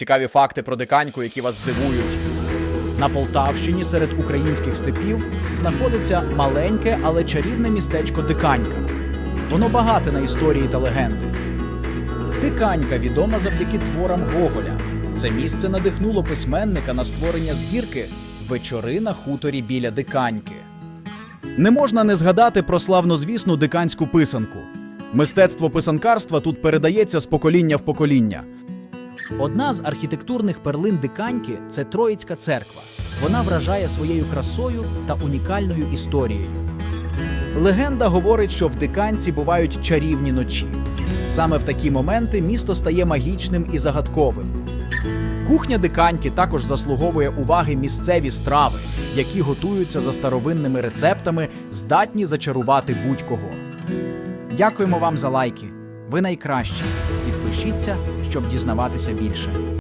Цікаві факти про диканьку, які вас здивують. На Полтавщині серед українських степів знаходиться маленьке, але чарівне містечко Диканька. Воно багате на історії та легенди. Диканька відома завдяки творам Гоголя. Це місце надихнуло письменника на створення збірки Вечори на хуторі біля Диканьки. Не можна не згадати про славнозвісну диканську писанку. Мистецтво писанкарства тут передається з покоління в покоління. Одна з архітектурних перлин Диканьки це Троїцька церква. Вона вражає своєю красою та унікальною історією. Легенда говорить, що в Диканці бувають чарівні ночі. Саме в такі моменти місто стає магічним і загадковим. Кухня Диканьки також заслуговує уваги місцеві страви, які готуються за старовинними рецептами, здатні зачарувати будь-кого. Дякуємо вам за лайки. Ви найкращі. Підпишіться, щоб дізнаватися більше.